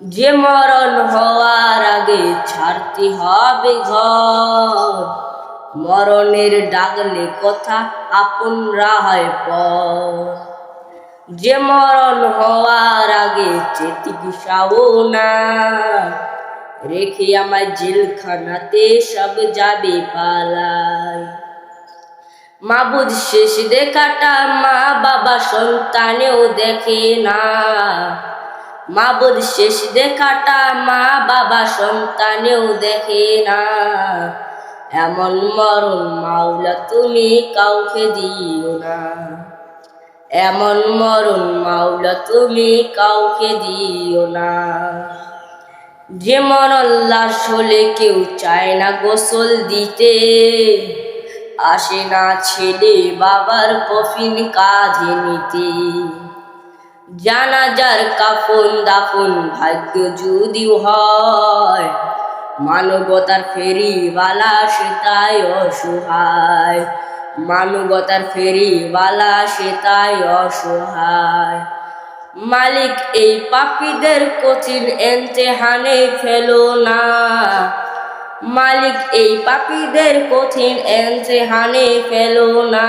যে মরণ হওয়ার আগে ছাড়তে হবে ঘর। মরণের ডাকলে কথা আপন রাহায় পর। যে মরণ হওয়ার আগে চেতি চিকিৎসাও না। রেখে আমার জেলখানাতে সব যাবে পালায়। মাবুদ শেষ দেখাটা মা বাবা সন্তানেও দেখে না। মাবুদ শেষ দেখাটা মা বাবা সন্তানেও দেখে না। এমন মরণ মাওলা তুমি কাউকে দিও না। এমন মরণ মাওলা তুমি কাউকে দিও না। যে মরণ লাশ হলে কেউ চায় না গোসল দিতে। আসে না ছেলে বাবার কফিন কাঁধে নিতে। জানাজার কাফন দাফন, ভাগ্য যদি হয়, মানবতার ফেরিওয়ালা সে তাই অসহায়, মানবতার ফেরিওয়ালা সে তাই অসহায়। মালিক এই পাপীদের কঠিন এমতেহানে ফেলো না। মালিক এই পাপীদের কঠিন এমতেহানে ফেলো না।